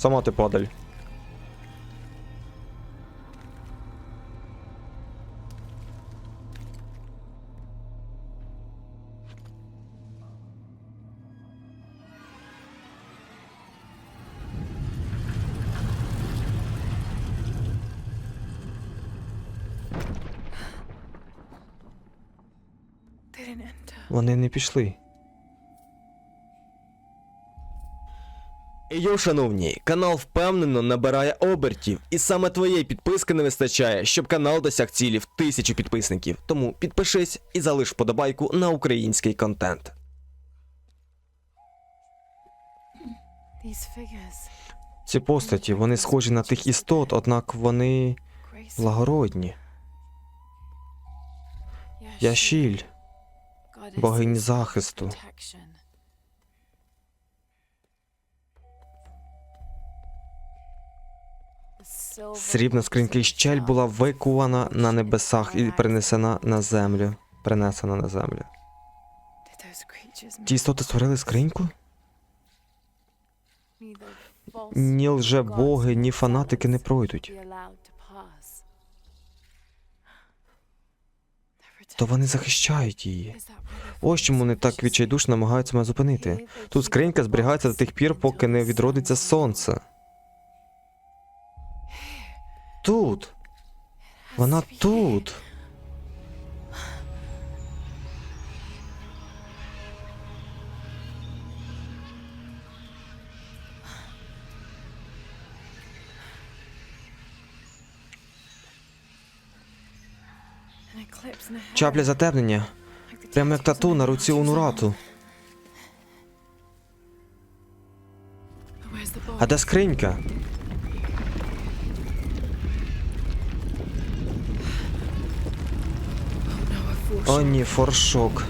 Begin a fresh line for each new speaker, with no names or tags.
Сама ти падаль. Вони не пішли.
Йо, шановні, канал впевнено набирає обертів, і саме твоєї підписки не вистачає, щоб канал досяг цілі в тисячу підписників. Тому підпишись і залиш вподобайку на український контент.
Ці постаті, вони схожі на тих істот, однак вони благородні. Яшіль, богині захисту. Срібна скринька і щель була викувана на небесах і перенесена на землю. Принесена на землю. Ті істоти створили скриньку? Ні лже боги, ні фанатики не пройдуть. То вони захищають її. Ось чому вони так відчайдушно намагаються мене зупинити. Тут скринька зберігається до тих пір, поки не відродиться сонце. Тут. Вона тут. Чапля затемнення. Прямо як тату на руці. Унурату. А де скринька? О форшок.